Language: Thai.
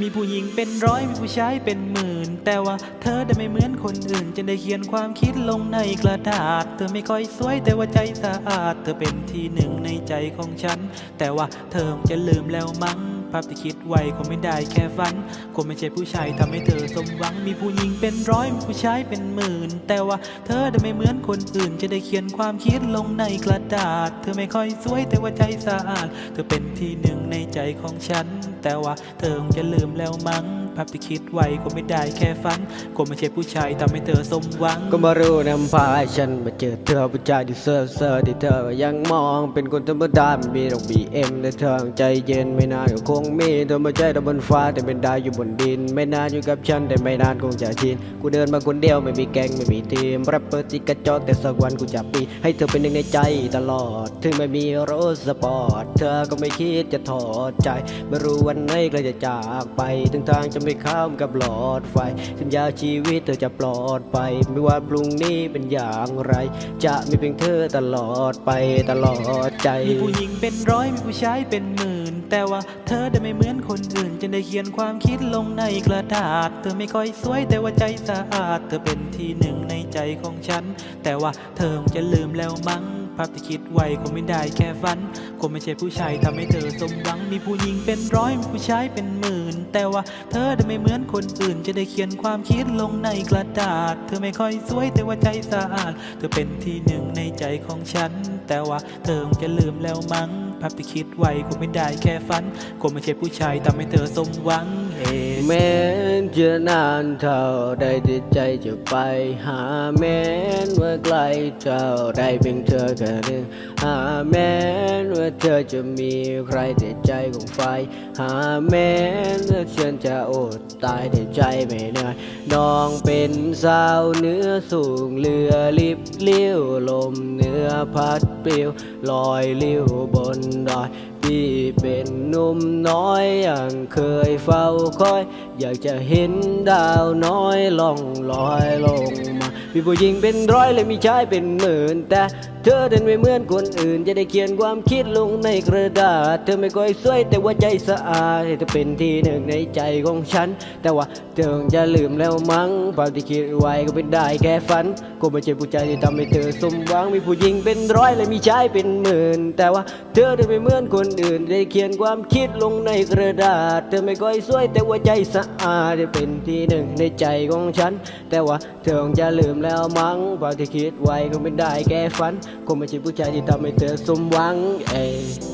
มีผู้หญิงเป็นร้อยมีผู้ชายเป็นหมื่น แต่ว่าเธอได้ไม่เหมือนคนอื่น จะได้เขียนความคิดลงในกระดาษ เธอไม่ค่อยสวยแต่ว่าใจสะอาด เธอเป็นที่หนึ่งในใจของฉัน แต่ว่าเธอคงจะลืมแล้วมั้ง ภาพที่คิดไวคงไม่ได้แค่ฝันคงไม่ใช่ผู้ชายทำให้เธอสมหวัง มีผู้หญิงเป็นร้อยมีผู้ชายเป็นหมื่น แต่ว่าเธอได้ไม่เหมือนคนอื่น จะได้เขียนความคิดลงในกระดาษ เธอไม่ค่อยสวยแต่ว่าใจสะอาด เธอเป็นที่หนึ่งในใจของฉัน แต่ว่าเธอคงจะลืมแล้วมั้ง ภาพที่คิดไว้คงไม่ได้แค่ฝันคงไม่ใช่ผู้ชายทำให้เธอสมหวัง ก็มารู้นำพาให้ฉันมาเจอเธอผู้ชายที่เซอร์เซอร์ที่เธอยังมอง เป็นคนธรรมดาไม่มีดอกบีเอ็มแต่เธอใจเย็นไม่นานก็คงมีเธอมาใจเราบนฟ้าแต่เป็นดาวอยู่บนดิน ไม่นานอยู่กับฉันแต่ไม่นานคงจะชินกูเดินมาคนเดียวไม่มีแก๊งไม่มีทีมแรปเปอร์ที่กระจอกแต่สักวันกูจะปีให้เธอเป็นหนึ่งในใจตลอด ถึงไม่มีรถสปอร์ตเธอก็ไม่คิดจะถอดใจ ไม่รู้วันไหนใกล้จะจากไปถึงทางจะไม่ข้ามกับหลอดไฟ สัญญาชีวิตเธอจะปลอดไป ไม่ว่าพรุ่งนี้เป็นอย่างไร จะมีเพียงเธอตลอดไปตลอดใจ มีผู้หญิงเป็นร้อยมีผู้ชายเป็นหมื่น แต่ว่าเธอได้ไม่เหมือนคนอื่นจะได้เขียนความคิดลงในกระดาษ เธอไม่ค่อยสวยแต่ว่าใจสะอาด เธอเป็นที่หนึ่งในใจของฉัน แต่ว่าเธอคงจะลืมแล้วมั้ง ภาพที่คิดไว้คงไม่ได้แค่ฝัน คงไม่ใช่ผู้ชายทำให้เธอสมหวัง มีผู้หญิงเป็นร้อยมีผู้ชายเป็นหมื่น แต่ว่าเธอได้ไม่เหมือนคนอื่น จะได้เขียนความคิดลงในกระดาษ เธอไม่ค่อยสวยแต่ว่าใจสะอาด เธอเป็นที่หนึ่งในใจของฉัน แต่ว่าเธอคงจะลืมแล้วมั้งภาพที่คิดไว้คงไม่ได้แค่ฝัน คงไม่ใช่ผู้ชายทำให้เธอสมหวัง แม้จะนานเท่าใดที่ใจจะไปหาแม้นว่าไกลเท่าใดเพียงเธอแค่เรื่งหาแม้นว่าเธอจะมีใครแต่ใจของไฟ หาแม้นว่าฉันจะอดตายแต่ใจไม่เหนื่อยน้องเป็นสาวเนื้อสูงเรือลิบเลี้ยวลมเนื้อพัดปลิวลอยเลี้ยวบนดอย ที่เป็นหนุ่มน้อยอย่างเคยเฝ้าคอย อยากจะเห็นดาวน้อยล่องลอยลงมา มีผู้หญิงเป็นร้อยและมีชายเป็นหมื่น แต่เธอเดินไม่เหมือนคนอื่น จะได้เขียนความคิดลงในกระดาษ เธอไม่ค่อยสวยแต่ว่าใจสะอาดเธอเป็นที่หนึ่งในใจของฉัน แต่ว่าเธอคงจะลืมแล้วมั้งภาพที่คิดไว้ก็เป็นได้แค่ฝันก็ไม่ใช่ผู้ชายที่ทำให้เธอสมหวังมีผู้หญิงเป็นร้อยและมีชายเป็นหมื่น แต่ว่าเธอเดินไม่เหมือนคนอื่น ได้เขียนความคิดลงในกระดาษ เธอไม่ค่อยสวยแต่ว่าใจสะอาดเธอเป็นที่หนึ่งในใจของฉัน แต่ว่าเธอคงจะลืมแล้วมั้งภาพที่คิดไว้คงเป็นได้แก่ฝัน คงไม่ใช่ผู้ชายที่ทำให้เธอสมหวังเอย